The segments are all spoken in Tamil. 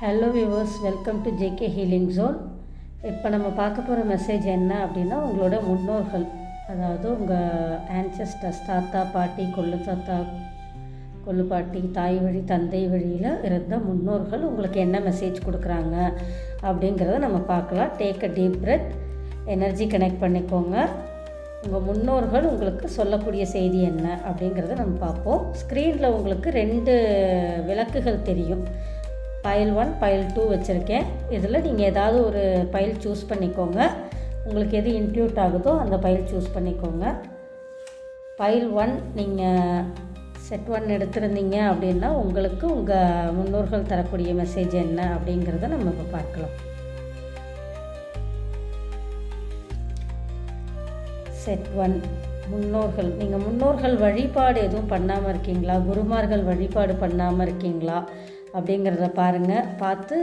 Hello viewers welcome to JK healing zone இப்போ நம்ம பார்க்க போகிற மெசேஜ் என்ன அப்படின்னா உங்களோட முன்னோர்கள் அதாவது உங்கள் ஆன்சஸ்டர்ஸ் தாத்தா பாட்டி கொள்ளு தாத்தா கொள்ளு பாட்டி தாய் வழி தந்தை வழியில் இருந்த முன்னோர்கள் உங்களுக்கு என்ன மெசேஜ் கொடுக்குறாங்க அப்படிங்கிறத நம்ம பார்க்கலாம். Take a deep breath energy connect பண்ணிக்கோங்க. உங்கள் முன்னோர்கள் உங்களுக்கு சொல்லக்கூடிய செய்தி என்ன அப்படிங்கிறத நம்ம பார்ப்போம். ஸ்க்ரீனில் உங்களுக்கு ரெண்டு விளக்குகள் தெரியும். பைல் ஒன் பைல் டூ வச்சுருக்கேன். இதில் நீங்கள் ஏதாவது ஒரு பைல் சூஸ் பண்ணிக்கோங்க. உங்களுக்கு எது இன்ட்யூட் ஆகுதோ அந்த பைல் சூஸ் பண்ணிக்கோங்க. பைல் ஒன் நீங்கள் செட் ஒன் எடுத்திருந்தீங்க அப்படின்னா உங்களுக்கு உங்கள் முன்னோர்கள் தரக்கூடிய மெசேஜ் என்ன அப்படிங்கிறத நம்ம இப்போ பார்க்கலாம். செட் ஒன் முன்னோர்கள். நீங்கள் முன்னோர்கள் வழிபாடு எதுவும் பண்ணாமல் இருக்கீங்களா? குருமார்கள் வழிபாடு பண்ணாமல் இருக்கீங்களா? அப்படிங்கிறத பாருங்கள் பார்த்து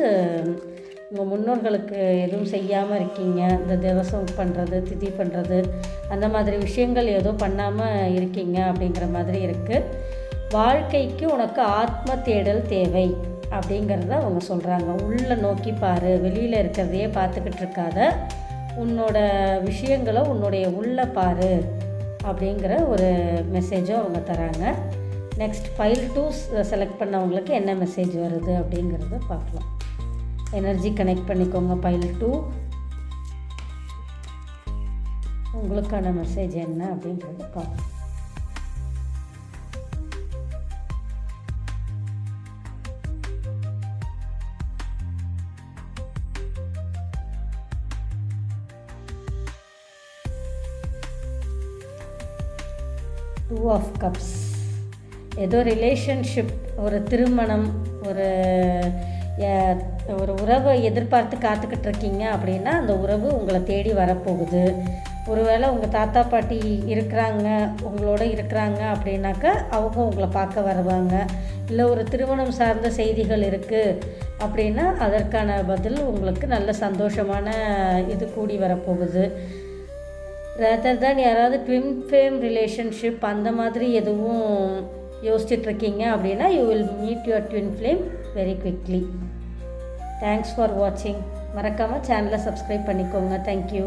உங்கள் முன்னோர்களுக்கு எதுவும் செய்யாமல் இருக்கீங்க. இந்த திவசம் பண்ணுறது திதி பண்ணுறது அந்த மாதிரி விஷயங்கள் எதுவும் பண்ணாமல் இருக்கீங்க அப்படிங்கிற மாதிரி இருக்குது வாழ்க்கைக்கு உனக்கு ஆத்ம தேடல் தேவை அப்படிங்கிறத அவங்க சொல்கிறாங்க உள்ளே நோக்கி பாரு. வெளியில் இருக்கிறதையே பார்த்துக்கிட்டு இருக்காத. உன்னோட விஷயங்களை உன்னுடைய உள்ளே பாரு அப்படிங்கிற ஒரு மெசேஜும் அவங்க தராங்க. நெக்ஸ்ட் ஃபைல் டூ செலக்ட் பண்ணவங்களுக்கு என்ன மெசேஜ் வருது அப்படிங்கிறத பார்க்கலாம். எனர்ஜி கனெக்ட் பண்ணிக்கோங்க ஃபைல் டூ உங்களுக்கான மெசேஜ் என்ன அப்படிங்கிறத பார்க்கலாம். டூ ஆஃப் கப்ஸ் ஏதோ ரிலேஷன்ஷிப் ஒரு திருமணம் ஒரு ஒரு உறவை எதிர்பார்த்து காத்துக்கிட்டு இருக்கீங்க அப்படின்னா அந்த உறவு உங்களை தேடி வரப்போகுது. ஒருவேளை உங்கள் தாத்தா பாட்டி இருக்கிறாங்க உங்களோட இருக்கிறாங்க அப்படின்னாக்கா அவங்க உங்களை பார்க்க வருவாங்க. இல்லை ஒரு திருமணம் சார்ந்த செய்திகள் இருக்குது அப்படின்னா அதற்கான பதில் உங்களுக்கு நல்ல சந்தோஷமான இது கூடி வரப்போகுது. ரேதர் தான் யாராவது ட்வின் ஃபேம் ரிலேஷன்ஷிப் அந்த மாதிரி எதுவும் யோசிச்சிட்ருக்கீங்க அப்படின்னா you will meet your twin flame very quickly thanks for வாட்சிங் மறக்காமல் சேனலை சப்ஸ்கிரைப் பண்ணிக்கோங்க. தேங்க்யூ